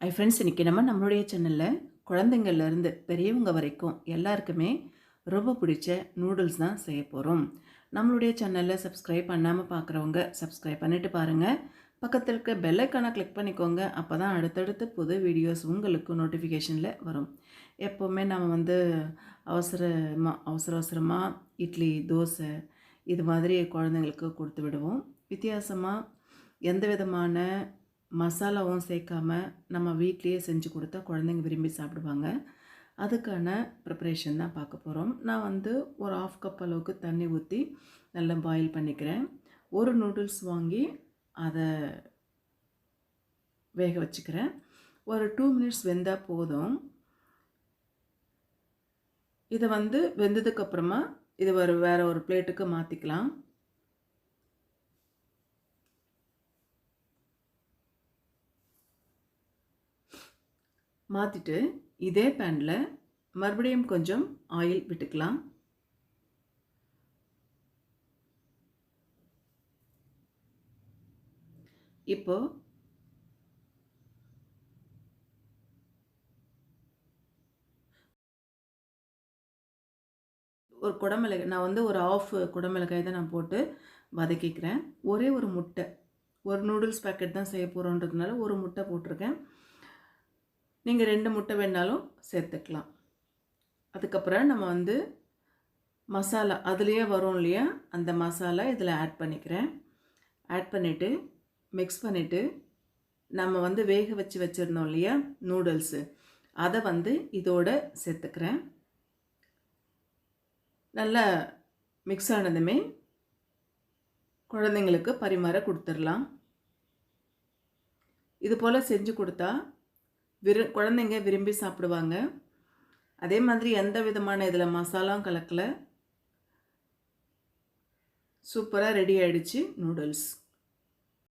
ஐ friends இன்றைக்கி நம்ம நம்மளுடைய சேனலில் குழந்தைங்கள்லேருந்து பெரியவங்க வரைக்கும் எல்லாருக்குமே ரொம்ப பிடிச்ச நூடுல்ஸ் தான் செய்ய போகிறோம் நம்மளுடைய சேனலில் சப்ஸ்கிரைப் பண்ணாமல் பார்க்குறவங்க சப்ஸ்கிரைப் பண்ணிவிட்டு பாருங்கள் பக்கத்தில் இருக்க பெல் கிளிக் பண்ணிக்கோங்க. அப்போ தான் அடுத்தடுத்து புது வீடியோஸ் உங்களுக்கு நோட்டிஃபிகேஷனில் வரும். எப்போவுமே நம்ம வந்து அவசரமாக அவசர அவசரமாக இட்லி தோசை இது மாதிரி குழந்தைங்களுக்கு கொடுத்து விடுவோம். வித்தியாசமாக எந்த விதமான மசாலாவும் சேர்க்காம நம்ம வீட்லேயே செஞ்சு கொடுத்தா குழந்தைங்க விரும்பி சாப்பிடுவாங்க. அதுக்கான ப்ரிப்பரேஷன் தான் பார்க்க போகிறோம் நான் வந்து ஒரு ஆஃப் கப் அளவுக்கு தண்ணி ஊற்றி நல்லா பாயில் பண்ணிக்கிறேன். ஒரு நூடுல்ஸ் வாங்கி அதை வேக வச்சுக்கிறேன். ஒரு டூ மினிட்ஸ் வெந்தால் போதும். இதை வந்து வெந்ததுக்கப்புறமா இது ஒரு வேறு ஒரு பிளேட்டுக்கு மாற்றிக்கலாம் மாற்றிட்டு இதே பேனில் மறுபடியும் கொஞ்சம் ஆயில் விட்டுக்கலாம். இப்போ ஒரு குடமிளகாய் நான் வந்து ஒரு ஆஃப் குடமிளகாய் தான் நான் போட்டு வதக்கிக்கிறேன். ஒரே ஒரு முட்டை ஒரு நூடுல்ஸ் பேக்கெட் தான் செய்ய போகிறோன்றதுனால ஒரு முட்டை போட்டிருக்கேன். நீங்கள் ரெண்டு முட்டை வேணாலும் சேர்த்துக்கலாம். அதுக்கப்புறம் நம்ம வந்து மசாலா அதுலேயே வரும் இல்லையா? அந்த மசாலா இதில் ஆட் பண்ணிக்கிறேன். ஆட் பண்ணிவிட்டு மிக்ஸ் பண்ணிவிட்டு நம்ம வந்து வேக வச்சு வச்சுருந்தோம் இல்லையா? நூடுல்ஸு அதை வந்து இதோட சேர்த்துக்கிறேன். நல்லா மிக்ஸ் ஆனதுமே குழந்தைங்களுக்கு பரிமாற கொடுத்துடலாம். இது போல் செஞ்சு கொடுத்தா விரு குழந்தைங்க விரும்பி சாப்பிடுவாங்க. அதே மாதிரி எந்த விதமான இதில் மசாலாவும் கலக்கலை. சூப்பராக ரெடி ஆகிடுச்சு நூடுல்ஸ்.